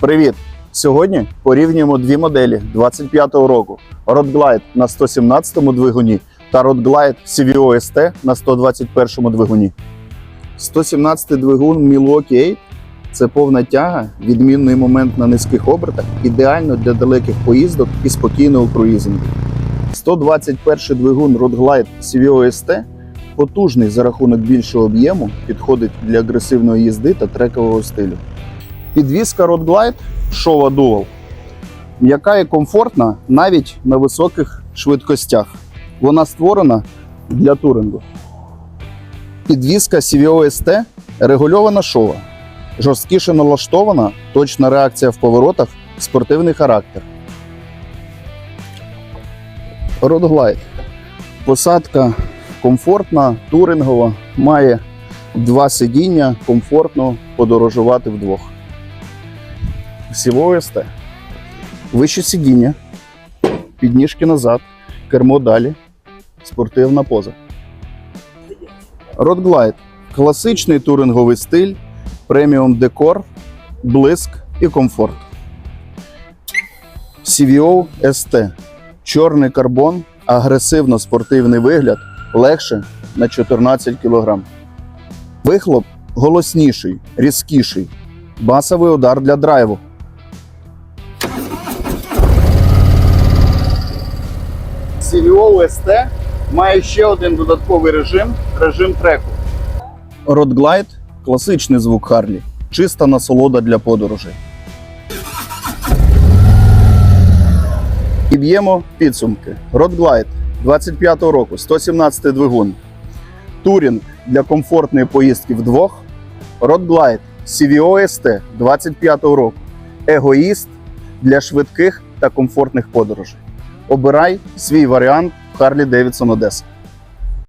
Привіт! Сьогодні порівнюємо дві моделі 25-го року: Road Glide на 117-му двигуні та Road Glide CVO ST на 121-му двигуні. 117-й двигун Milwaukee 8 – це повна тяга, відмінний момент на низьких обертах, ідеально для далеких поїздок і спокійного круїзингу. 121-й двигун Road Glide CVO ST потужний за рахунок більшого об'єму, підходить для агресивної їзди та трекового стилю. Підвізка Road Glide Showa Dual, м'яка і комфортна навіть на високих швидкостях. Вона створена для турингу. Підвізка CVO ST регульована шова. Жорсткіше налаштована, точна реакція в поворотах, спортивний характер. Road Glide. Посадка комфортна, турингова, має два сидіння, комфортно подорожувати вдвох. Всього СТ. Вище сидіння, підніжки назад, кермо далі, спортивна поза. Glide. Класичний туринговий стиль, преміум декор, блиск і комфорт. CVO ST. Чорний карбон, агресивно спортивний вигляд, легше на 14 кг. Вихлоп голосніший, різкіший. Басовий удар для драйву. CVO ST має ще один додатковий режим режим треку. Road Glide – класичний звук Харлі, чиста насолода для подорожей. І б'ємо підсумки. Road Glide 25-го року, 117 двигун. Турінг для комфортної поїздки вдвох. Road Glide CVO ST 25-го року. Егоїст для швидких та комфортних подорожей. Обирай свій варіант Харлі Девідсон Одеса.